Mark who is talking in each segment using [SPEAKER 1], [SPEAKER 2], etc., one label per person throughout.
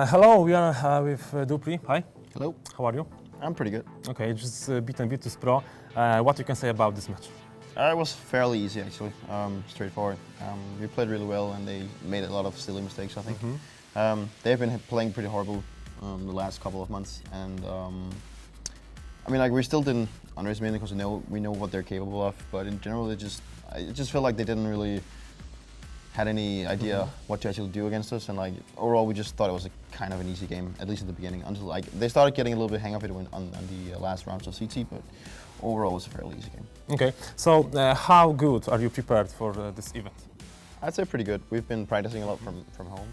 [SPEAKER 1] Uh, hello, we are uh, with uh, Dupri. Hi,
[SPEAKER 2] Hello.
[SPEAKER 1] how are you?
[SPEAKER 2] I'm pretty good.
[SPEAKER 1] Okay, just uh, beaten Virtus Pro. Uh, what you can say about this match?
[SPEAKER 2] Uh, it was fairly easy actually, um, straightforward. Um, we played really well and they made a lot of silly mistakes. I think um, they've been playing pretty horrible um, the last couple of months, and um, I mean like we still didn't underestimate them because we know we know what they're capable of. But in general, it just I it just felt like they didn't really had any idea what to actually do against us, and like overall we just thought it was a kind of an easy game, at least at the beginning. Until like they started getting a little bit hang of it when, on, on the uh, last rounds of CT, but overall it was a fairly easy game.
[SPEAKER 1] Okay, so uh, how good are you prepared for uh, this event?
[SPEAKER 2] I'd say pretty good. We've been practicing a lot from, from home,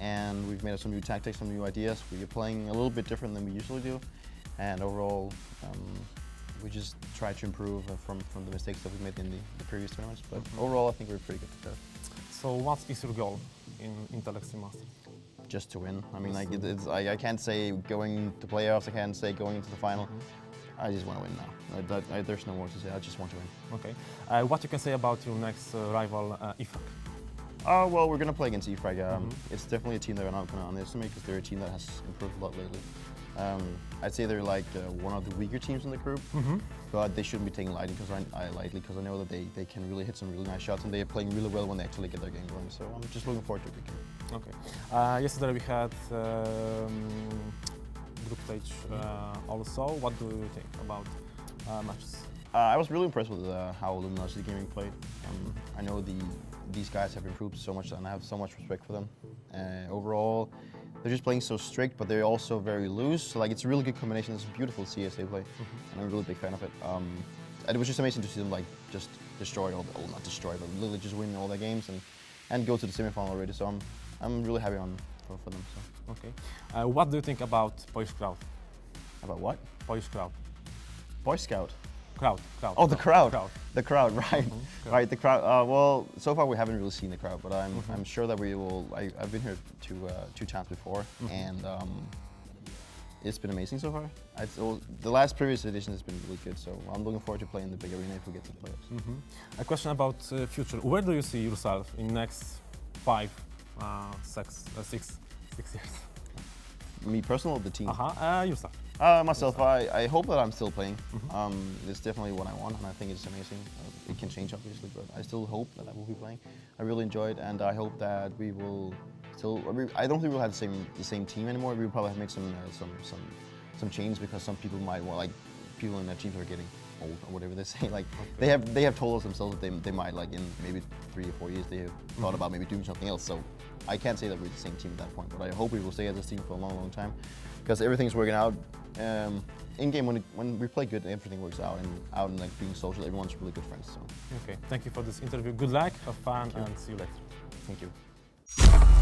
[SPEAKER 2] and we've made some new tactics, some new ideas. We're playing a little bit different than we usually do, and overall, um, we just try to improve from, from the mistakes that we made in the, the previous tournaments. But overall, I think we're pretty good prepared.
[SPEAKER 1] So what is your goal in Intel Extreme Master?
[SPEAKER 2] Just to win. I mean, like it, it's, I, I can't say going to playoffs. I can't say going to the final. I just want to win now. I, I, there's no more to say. I just want to win.
[SPEAKER 1] Okay, uh, what you can say about your next uh, rival, uh, IFAC?
[SPEAKER 2] Uh, well, we're going to play against EFRAG. Um, It's definitely a team that we're not going to underestimate because they're a team that has improved a lot lately. Um, I'd say they're like uh, one of the weaker teams in the group, but they shouldn't be taken lightly because I, I lightly because I know that they, they can really hit some really nice shots and they're playing really well when they actually get their game going. So I'm just looking forward to the game.
[SPEAKER 1] Okay. Uh, yesterday we had um, group stage uh, also. What do you think about uh, matches?
[SPEAKER 2] Uh, I was really impressed with uh, how Luminosity Gaming played. Um, I know the these guys have improved so much, and I have so much respect for them. Uh, overall, they're just playing so strict, but they're also very loose. So like, it's a really good combination. It's a beautiful CS they play, and I'm a really big fan of it. Um, and it was just amazing to see them like just destroy all, the, well, not destroy, but literally just win all their games and and go to the semifinal already. So I'm I'm really happy on for, for them. So
[SPEAKER 1] Okay. Uh, what do you think about Boy Scout?
[SPEAKER 2] about what?
[SPEAKER 1] Boy Scout.
[SPEAKER 2] Boy Scout.
[SPEAKER 1] Crowd. Crowd.
[SPEAKER 2] Oh, the crowd.
[SPEAKER 1] Crowd.
[SPEAKER 2] The crowd, right?
[SPEAKER 1] Mhm,
[SPEAKER 2] Right, the crowd. Uh, well, so far we haven't really seen the crowd, but I'm,
[SPEAKER 1] Mm-hmm.
[SPEAKER 2] I'm sure that we will. I, I've been here two uh, two times before,
[SPEAKER 1] Mm-hmm.
[SPEAKER 2] and um, it's been amazing so far. The last previous edition has been really good, so I'm looking forward to playing the big arena if we get to the playoffs.
[SPEAKER 1] Mhm. A question about uh, future. Where do you see yourself in next five, uh, six, uh, six, six years?
[SPEAKER 2] Me personal, the team.
[SPEAKER 1] Uh-huh. Uh, yourself.
[SPEAKER 2] Uh, myself, I, I hope that I'm still playing.
[SPEAKER 1] Mm-hmm.
[SPEAKER 2] Um, it's definitely what I want, and I think it's amazing. Uh, it can change, obviously, but I still hope that I will be playing. I really enjoy it, and I hope that we will still. I mean, I don't think we'll have the same the same team anymore. We'll probably have to make some uh, some some some changes because some people might want like people in that team are getting old or whatever they say. Like they have they have told us themselves that they, they might like in maybe three or four years they have thought about maybe doing something else. So I can't say that we're the same team at that point, but I hope we will stay as a team for a long, long time because everything's working out. Um, in game, when, it, when we play good, everything works out, and out and like being social, everyone's really good friends. So
[SPEAKER 1] Okay. Thank you for this interview. Good luck. Have fun, and see you later.
[SPEAKER 2] thank you.